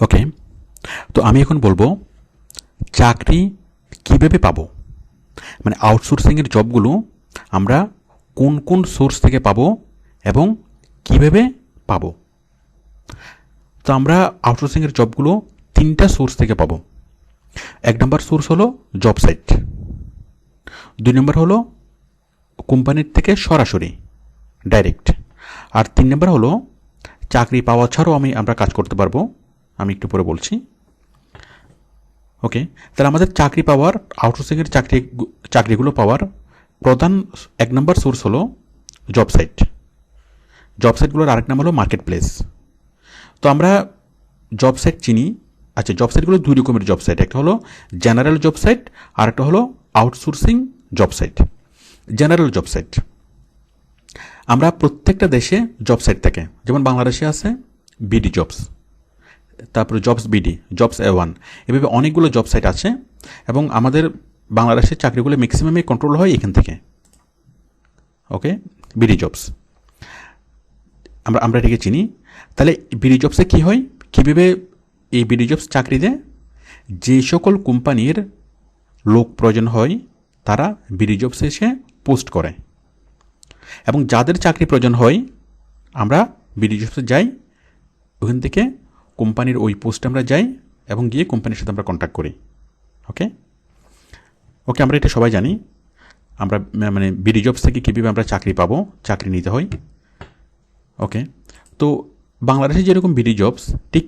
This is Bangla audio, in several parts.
ওকে তো আমি এখন বলব, চাকরি কীভাবে পাবো? মানে আউটসোর্সিংয়ের জবগুলো আমরা কোন কোন সোর্স থেকে পাবো এবং কীভাবে পাবো? তো আমরা আউটসোর্সিংয়ের জবগুলো তিনটা সোর্স থেকে পাবো। এক নম্বর সোর্স হলো জব সাইট দুই নম্বর হলো কোম্পানির থেকে সরাসরি ডাইরেক্ট আর তিন নম্বর হলো চাকরি পাওয়া ছাড়াও আমি আমরা কাজ করতে পারব। আমি একটু পরে বলছি। ওকে তাহলে আমাদের চাকরি পাওয়ার আউটসোর্সিংয়ের চাকরি, চাকরিগুলো পাওয়ার প্রধান এক নম্বর সোর্স হলো জব সাইট জব সাইটগুলোর আরেক নাম হলো মার্কেট প্লেস তো আমরা জব সাইট চিনি। আচ্ছা জব সাইটগুলো দুই রকমের জব সাইট একটা হলো জেনারেল জব সাইট আর একটা হলো outsourcing job site general job site আমরা প্রত্যেকটা দেশে জব সাইট থাকে। যেমন বাংলাদেশে আছে বিডি জবস তারপরে jobs BD jobs A one এভাবে অনেকগুলো জব সাইট আছে এবং আমাদের বাংলাদেশের চাকরিগুলো ম্যাক্সিমামই কন্ট্রোল হয় এখান থেকে। ওকে বিডি জবস আমরা আমরা এটাকে চিনি। তাহলে বিডি জবসে কী হয়? কীভাবে এই বিডি জবস চাকরি দেয় যে সকল কোম্পানির লোক প্রয়োজন হয়, তারা বিডি জবসে এসে পোস্ট করে। এবং যাদের চাকরি প্রয়োজন হয়, আমরা বিডি জবসে যাই, ওখান থেকে কোম্পানির ওই পোস্টে আমরা যাই এবং গিয়ে কোম্পানির সাথে আমরা কন্ট্যাক্ট করি। ওকে ওকে আমরা এটা সবাই জানি। আমরা মানে বিডি জবস থেকে কীভাবে আমরা চাকরি পাবো, চাকরি নিতে হয়। ওকে তো বাংলাদেশে যেরকম বিডি জবস ঠিক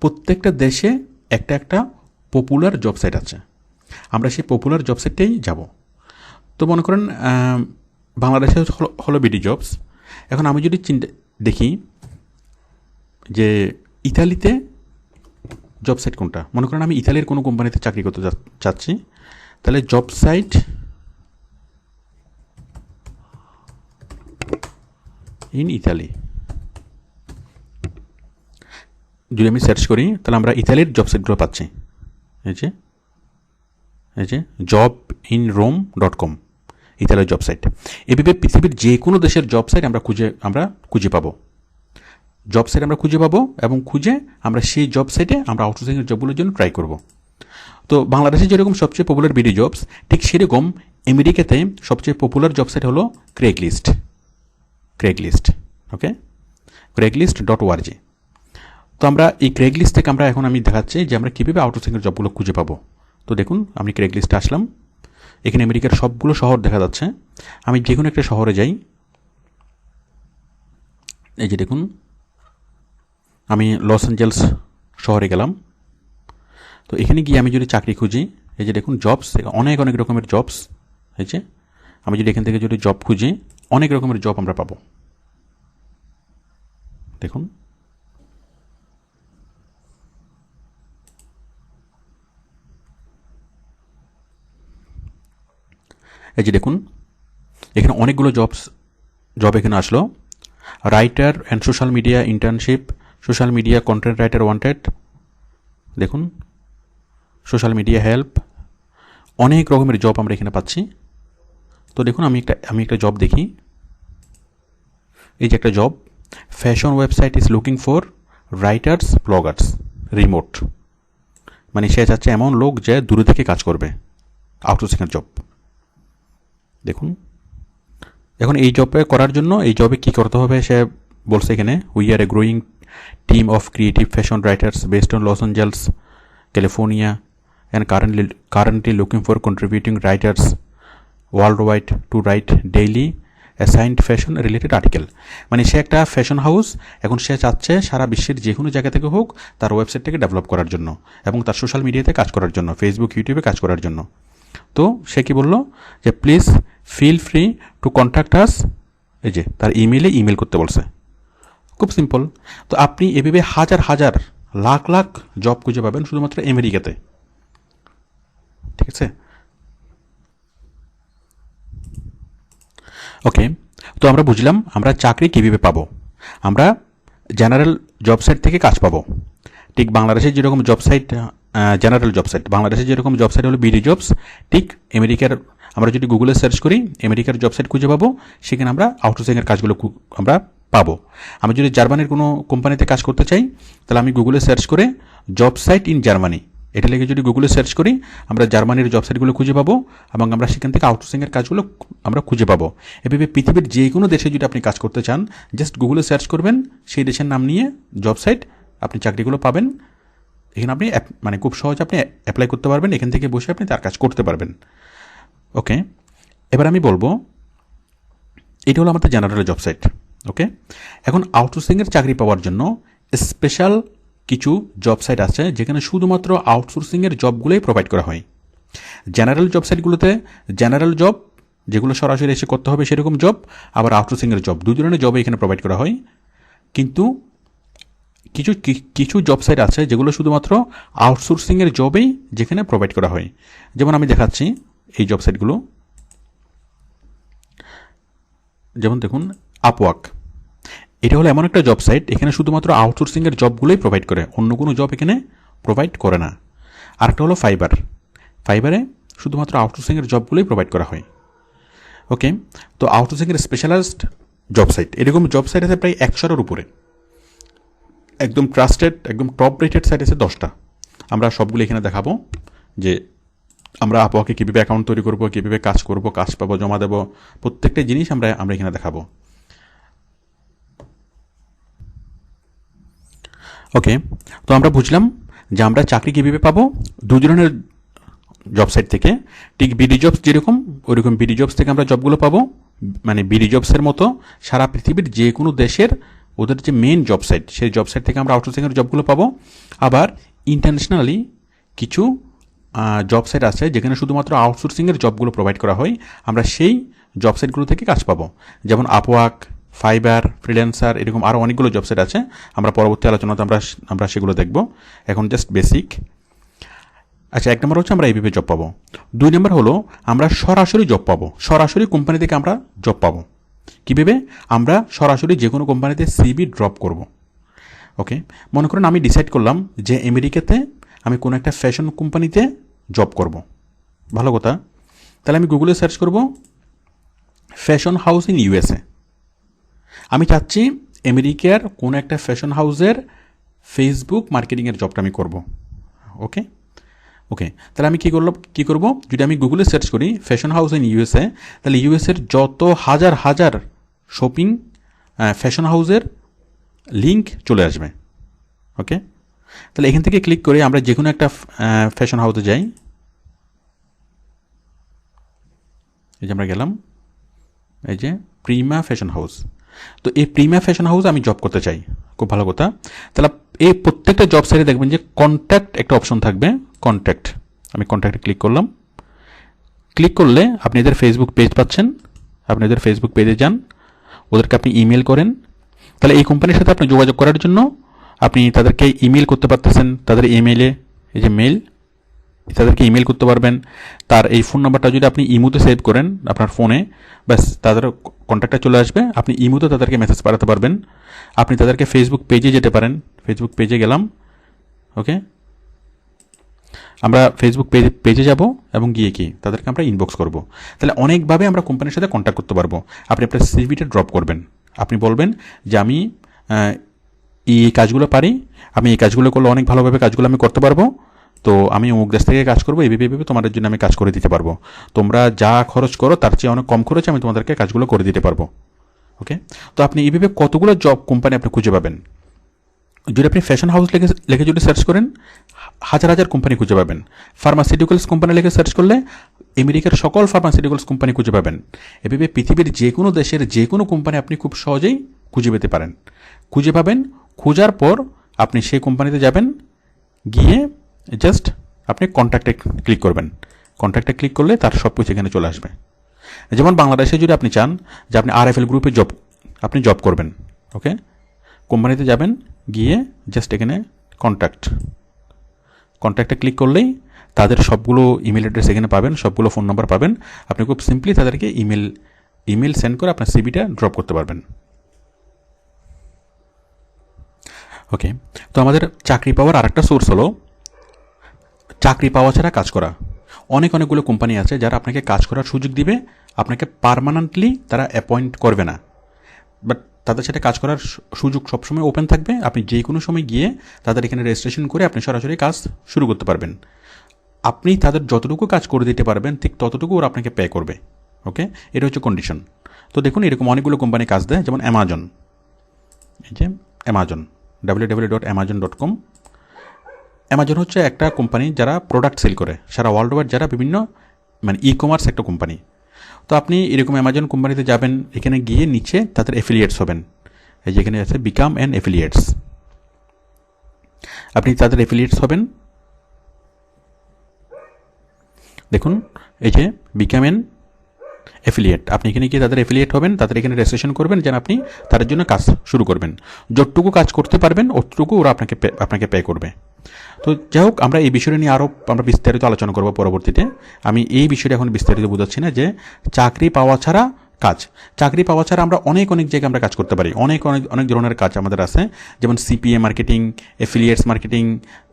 প্রত্যেকটা দেশে একটা একটা পপুলার জব সাইট আছে। আমরা সেই পপুলার জব সাইটটাই যাব। তো মনে করেন বাংলাদেশে হলো বিডি জবস এখন আমি যদি চিন্তা দেখি যে ইতালিতে জব সাইট কোনটা? মনে করেন আমি ইতালির কোনো কোম্পানিতে চাকরি করতে চাচ্ছি। তাহলে জব সাইট ইন ইতালি যদি আমি সার্চ করি, তাহলে আমরা ইতালির জব সাইটগুলো পাচ্ছি। এই যে এই যে job in Rome dot com ইতালির জব সাইট এভাবে পৃথিবীর যে কোনো দেশের জব সাইট আমরা খুঁজে আমরা খুঁজে পাবো। জব সাইট আমরা খুঁজে পাবো এবং খুঁজে আমরা সেই জব সাইটে আমরা আউটসোর্সিংয়ের জবগুলোর জন্য ট্রাই করব। তো বাংলাদেশে যেরকম সবচেয়ে পপুলার বিডি জবস ঠিক সেরকম আমেরিকাতে সবচেয়ে পপুলার জব সাইট হলো Craigslist Craigslist okay Craigslist dot org তো আমরা এই ক্রেগ লিস্ট থেকে আমরা এখন আমি দেখাচ্ছি যে আমরা কীভাবে আউটসোর্সিংয়ের জবগুলো খুঁজে পাবো। তো দেখুন, আমি ক্রেগ লিস্টে আসলাম। এখানে আমেরিকার সবগুলো শহর দেখা যাচ্ছে। আমি যে কোনো একটা শহরে যাই। এই যে দেখুন আমি লস অ্যাঞ্জেলস শহরে গেলাম। তো এখানে গিয়ে আমি যদি চাকরি খুঁজি, এই যে দেখুন জবস অনেক অনেক রকমের জবস যে আমি যদি এখান থেকে যদি জব খুঁজি, অনেক রকমের জব আমরা পাবো। দেখুন। এই যে দেখুন, এখানে অনেকগুলো জবস জব এখানে আসলো। Writer and social media internship social media content writer wanted, দেখুন, সোশ্যাল মিডিয়া হেল্প, অনেক রকমের জব আমরা এখানে পাচ্ছি। তো দেখুন, আমি একটা আমি একটা জব দেখি। এই যে একটা job, fashion website is looking for writers, bloggers, remote. মানে সে চাচ্ছে এমন লোক যে দূরে থেকে কাজ করবে আউটসোর্সিংয়ের জব। দেখুন, এখন এই জবে করার জন্য, এই জবে কি করতে হবে সে বলছে এখানে we are a growing of creative fashion writers based on Los Angeles California and currently currently looking for contributing writers worldwide to write daily assigned fashion related article মানে সে একটা ফ্যাশন হাউস এখন সে চাচ্ছে সারা বিশ্বের যে কোনো জায়গা থেকে হোক তার ওয়েবসাইটটাকে ডেভেলপ করার জন্য এবং তার সোশ্যাল মিডিয়াতে কাজ করার জন্য ফেসবুক ইউটিউবে কাজ করার জন্য। তো সে কি বলল যে please feel free to contact us এই যে, তার ইমেলে ইমেল করতে বলছে। খুব সিম্পল তো আপনি এভাবে হাজার হাজার, লাখ লাখ জব খুঁজে পাবেন শুধুমাত্র আমেরিকাতে। ঠিক আছে? ওকে তো আমরা বুঝলাম আমরা চাকরি কীভাবে পাবো। আমরা জেনারেল জব সাইট থেকে কাজ পাবো। ঠিক বাংলাদেশের যেরকম job site general job site বাংলাদেশের যেরকম জব সাইট হলো বিডি জবস ঠিক আমেরিকার, আমরা যদি গুগলে সার্চ করি, আমেরিকার জব সাইট খুঁজে পাবো, সেখানে আমরা আউটসোর্সিংয়ের কাজগুলো আমরা পাবো। আমি যদি জার্মানির কোনো কোম্পানিতে কাজ করতে চাই, তাহলে আমি গুগলে সার্চ করে জব সাইট ইন জার্মানি এটা লিখে যদি গুগলে সার্চ করি, আমরা জার্মানির জব সাইটগুলো খুঁজে পাবো এবং আমরা সেখান থেকে আউটসোর্সিংয়ের কাজগুলো আমরা খুঁজে পাবো। এভাবে পৃথিবীর যে কোনো দেশে যদি আপনি কাজ করতে চান জাস্ট গুগলে সার্চ করবেন, সেই দেশের নাম নিয়ে জব সাইট আপনি চাকরিগুলো পাবেন। এখানে আপনি মানে খুব সহজে আপনি অ্যাপ্লাই করতে পারবেন, এখান থেকে বসে আপনি তার কাজ করতে পারবেন। ওকে এবার আমি বলব, এটা হলো আমাদের জেনারেল জব সাইট ওকে এখন আউটসোর্সিংয়ের চাকরি পাওয়ার জন্য স্পেশাল কিছু জব সাইট আছে যেখানে শুধুমাত্র আউটসোর্সিংয়ের জবগুলোই প্রোভাইড করা হয়। জেনারেল জব সাইটগুলোতে জেনারেল জব যেগুলো সরাসরি এসে করতে হবে সেরকম জব আবার আউটসোর্সিংয়ের জব দু ধরনের জব এখানে প্রোভাইড করা হয়। কিন্তু কিছু কিছু জব সাইট আছে যেগুলো শুধুমাত্র আউটসোর্সিংয়ের জবেই যেখানে প্রোভাইড করা হয়। যেমন আমি দেখাচ্ছি এই জব সাইটগুলো যেমন দেখুন আপওয়াক এটা হলো এমন একটা জব সাইট এখানে শুধুমাত্র আউটসোর্সিংয়ের জবগুলোই প্রোভাইড করে, অন্য কোনো জব এখানে প্রোভাইড করে না। আরেকটা হলো ফাইবার ফাইবারে শুধুমাত্র আউটসোর্সিংয়ের জবগুলোই প্রোভাইড করা হয়। ওকে তো আউটসোর্সিংয়ের স্পেশালাইজড জব সাইট এরকম জব সাইট আছে প্রায় একশোর উপরে। একদম ট্রাস্টেড একদম টপ রেটেড সাইট আছে দশটা। আমরা সবগুলো এখানে দেখাবো যে আমরা আপওয়াকে কীভাবে অ্যাকাউন্ট তৈরি করব, কীভাবে কাজ করব, কাজ পাবো, জমা দেবো, প্রত্যেকটা জিনিস আমরা আমরা এখানে দেখাবো। ওকে তো আমরা বুঝলাম যে আমরা চাকরি কীভাবে পাবো? দু ধরনের জব সাইট থেকে। ঠিক বিডি জবস যেরকম ওইরকম বিডি জবস থেকে আমরা জবগুলো পাবো। মানে বিডি জবসের মতো সারা পৃথিবীর যে কোনো দেশের ওদের যে মেন জব সাইট সেই জব সাইট থেকে আমরা আউটসোর্সিংয়ের জবগুলো পাবো। আবার ইন্টারন্যাশনালি কিছু জব সাইট আছে যেখানে শুধুমাত্র আউটসোর্সিংয়ের জবগুলো প্রোভাইড করা হয়। আমরা সেই জব সাইটগুলো থেকে কাজ পাবো। যেমন আপওয়াক ফাইবার ফ্রিল্যান্সার এরকম আরও অনেকগুলো জব সাইট আছে। আমরা পরবর্তী আলোচনাতে আমরা আমরা সেগুলো দেখব। এখন জাস্ট বেসিক আচ্ছা এক নম্বর হচ্ছে আমরা এইভাবে জব পাবো। দুই নম্বর হলো, আমরা সরাসরি জব পাবো। সরাসরি কোম্পানি থেকে আমরা জব পাবো। কীভাবে? আমরা সরাসরি যে কোনো কোম্পানিতে সিবি ড্রপ করব। ওকে মনে করেন, আমি ডিসাইড করলাম যে আমেরিকাতে আমি কোনো একটা ফ্যাশন কোম্পানিতে জব করব। ভালো কথা। তাহলে আমি গুগলে সার্চ করব ফ্যাশন হাউস ইন ইউএসএ আমি চাচ্ছি আমেরিকার কোনো একটা ফ্যাশন হাউসের ফেসবুক মার্কেটিংয়ের জবটা আমি করব। ওকে ওকে তাহলে আমি কী করলাম, কী করব? যদি আমি গুগলে সার্চ করি ফ্যাশন হাউস ইন ইউএসএ তাহলে ইউএসের যত হাজার হাজার শপিং ফ্যাশন হাউসের লিঙ্ক চলে আসবে। ওকে তাহলে এখান থেকে ক্লিক করে আমরা যে কোনো একটা ফ্যাশন হাউসে যাই। এই যে আমরা গেলাম। এই যে প্রিমা ফ্যাশন হাউস তো এই প্রিমা ফ্যাশন হাউস আমি জব করতে চাই। খুব ভালো কথা। তাহলে এই প্রত্যেকটা জব সাইটে দেখবেন যে কন্ট্যাক্ট একটা অপশন থাকবে কন্ট্যাক্ট আমি কন্ট্যাক্টে ক্লিক করলাম। ক্লিক করলে আপনি এদের ফেসবুক পেজ পাচ্ছেন। আপনি এদের ফেসবুক পেজে যান। ওদেরকে আপনি ইমেল করেন। তাহলে এই কোম্পানির সাথে আপনি যোগাযোগ করার জন্য আপনি তাদেরকে ইমেল করতে পারতেছেন, তাদের ইমেলে এই যে মেল তাদেরকে ইমেল করতে পারবেন। তার এই ফোন নাম্বারটা যদি আপনি ইমুতে সেভ করেন আপনার ফোনে ব্যাস, তাদের কন্ট্যাক্টটা চলে আসবে। আপনি ইমুতে তাদেরকে মেসেজ পাঠাতে পারবেন। আপনি তাদেরকে ফেসবুক পেজে যেতে পারেন। ফেসবুক পেজে গেলাম। ওকে আমরা ফেসবুক পেজে পেজে যাব এবং গিয়ে কি? তাদেরকে আমরা ইনবক্স করব। তাহলে অনেকভাবে আমরা কোম্পানির সাথে কন্ট্যাক্ট করতে পারব। আপনি আপনার সিভিটা ড্রপ করবেন। আপনি বলবেন যে, আমি এই কাজগুলো পারি। আমি এই কাজগুলো করলে অনেক ভালোভাবে কাজগুলো আমি করতে পারব। তো আমি অমুক দেশ থেকে কাজ করব এইভাবে এইভাবে তোমাদের জন্য আমি কাজ করে দিতে পারব। তোমরা যা খরচ করো, তার চেয়ে অনেক কম খরচে আমি তোমাদেরকে কাজগুলো করে দিতে পারব। ওকে তো আপনি এইভাবে কতগুলো জব কোম্পানি আপনি খুঁজে পাবেন? যদি আপনি ফ্যাশন হাউস লেখে লিখে যদি সার্চ করেন, হাজার হাজার কোম্পানি খুঁজে পাবেন। ফার্মাসিউটিক্যালস কোম্পানি লিখে সার্চ করলে আমেরিকার সকল ফার্মাসিউটিক্যালস কোম্পানি খুঁজে পাবেন। এভাবে পৃথিবীর যে কোনো দেশের যে কোনো কোম্পানি আপনি খুব সহজেই খুঁজে পেতে পারেন। খুঁজে পাবেন, খোঁজার পর আপনি সেই কোম্পানিতে যাবেন, গিয়ে জাস্ট আপনি কন্ট্যাক্টে ক্লিক করবেন। কন্ট্যাক্টে ক্লিক করলে তার সব কিছু এখানে চলে আসবে। যেমন বাংলাদেশে যদি আপনি চান যে আপনি আর এফ গ্রুপে জব আপনি জব করবেন ওকে কোম্পানিতে যাবেন, গিয়ে জাস্ট এখানে কন্ট্যাক্ট কন্ট্যাক্টে ক্লিক করলেই তাদের সবগুলো ইমেল অ্যাড্রেস এখানে পাবেন, সবগুলো ফোন নাম্বার পাবেন। আপনি খুব সিম্পলি তাদেরকে ইমেল ইমেল সেন্ড করে আপনার সিবিটা ড্রপ করতে পারবেন। ওকে তো আমাদের চাকরি পাওয়ার আরেকটা সোর্স হলো চাকরি পাওয়া ছাড়া কাজ করা। অনেক অনেকগুলো কোম্পানি আছে যারা আপনাকে কাজ করার সুযোগ দিবে, আপনাকে পারমানেন্টলি তারা অ্যাপয়েন্ট করবে না। বাট তাদের সাথে কাজ করার সুযোগ সবসময় ওপেন থাকবে। আপনি যে কোনো সময় গিয়ে তাদের এখানে রেজিস্ট্রেশন করে আপনি সরাসরি কাজ শুরু করতে পারবেন। আপনি তাদের যতটুকু কাজ করে দিতে পারবেন, ঠিক ততটুকু ওরা আপনাকে পে করবে। ওকে এটা হচ্ছে কন্ডিশন তো দেখুন, এরকম অনেকগুলো কোম্পানি কাজ দেয়, যেমন অ্যামাজন এই যে Amazon W W dot Amazon dot com Amazon হচ্ছে একটা কোম্পানি যারা প্রোডাক্ট সেল করে। সারা ওয়ার্ল্ড ওয়াইড যারা বিভিন্ন মানে ই কমার্স একটা কোম্পানি তো আপনি এরকম অ্যামাজন কোম্পানিতে যাবেন, এখানে গিয়ে নিচে তাদের এফিলিয়েটস হবেন। এই যেখানে আছে বিকাম অ্যান্ড এফিলিয়েটস আপনি তাদের এফিলিয়েটস হবেন। দেখুন, এই যে বিকাম অ্যান্ড এফিলিয়েট আপনি এখানে গিয়ে তাদের এফিলিয়েট হবেন, তাদের এখানে রেজিস্ট্রেশন করবেন, যেন আপনি তাদের জন্য কাজ শুরু করবেন। যতটুকু কাজ করতে পারবেন, অতটুকু ওরা আপনাকে আপনাকে পে করবে। তো যাই হোক আমরা এই বিষয়টা নিয়ে আরও আমরা বিস্তারিত আলোচনা করব পরবর্তীতে। আমি এই বিষয়টা এখন বিস্তারিত বোঝাচ্ছি না যে চাকরি পাওয়া ছাড়া কাজ। চাকরি পাওয়া ছাড়া আমরা অনেক অনেক জায়গায় আমরা কাজ করতে পারি। অনেক অনেক অনেক ধরনের কাজ আমাদের আছে। যেমন CPA marketing affiliates marketing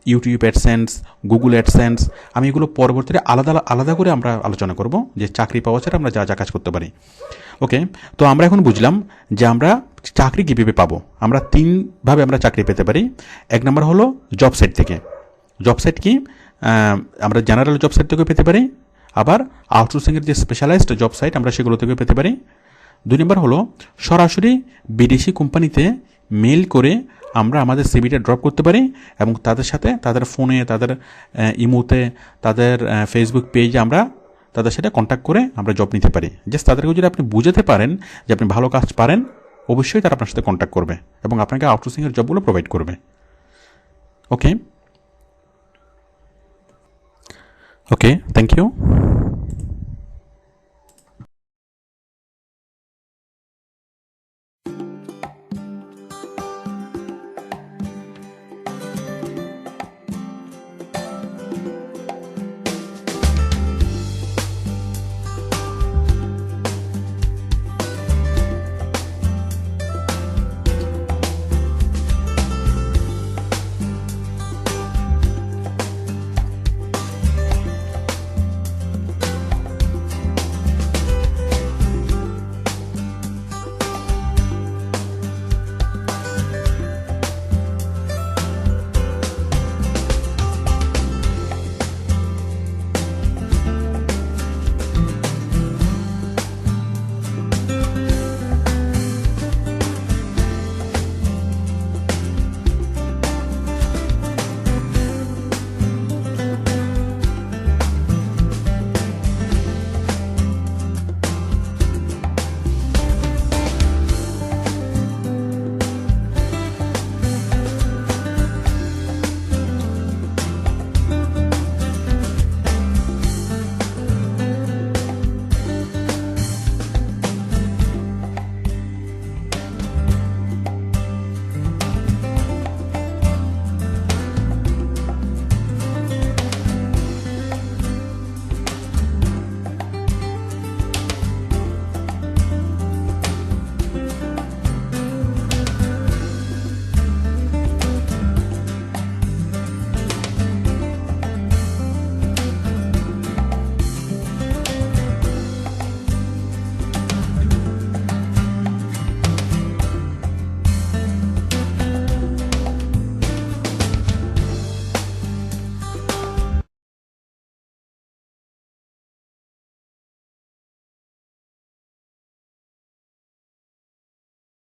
YouTube AdSense Google AdSense আমি এগুলো পরবর্তীতে আলাদা আলাদা করে আমরা আলোচনা করব যে চাকরি পাওয়া ছাড়া আমরা যা যা কাজ করতে পারি। ওকে তো আমরা এখন বুঝলাম যে আমরা চাকরি কীভাবে পাবো। আমরা তিনভাবে আমরা চাকরি পেতে পারি। এক নম্বর হলো জব সাইট থেকে। জব সাইট কি? আমরা জেনারেল জব সাইট থেকেও পেতে পারি। আবার আউটসোর্সিংয়ের যে স্পেশালাইজড জব সাইট আমরা সেগুলো থেকেও পেতে পারি। দুই নম্বর হলো সরাসরি বিদেশি কোম্পানিতে মেল করে আমরা আমাদের সিভিটা ড্রপ করতে পারি এবং তাদের সাথে তাদের ফোনে তাদের ইমোতে তাদের ফেসবুক পেজে আমরা তাদের সাথে কন্ট্যাক্ট করে আমরা জব নিতে পারি। জাস্ট তাদেরকে যদি আপনি বুঝাতে পারেন যে আপনি ভালো কাজ পারেন, অবশ্যই তারা আপনার সাথে কন্ট্যাক্ট করবে এবং আপনাকে আউটসোর্সিংয়ের জবগুলো প্রোভাইড করবে। ওকে ওকে থ্যাংক ইউ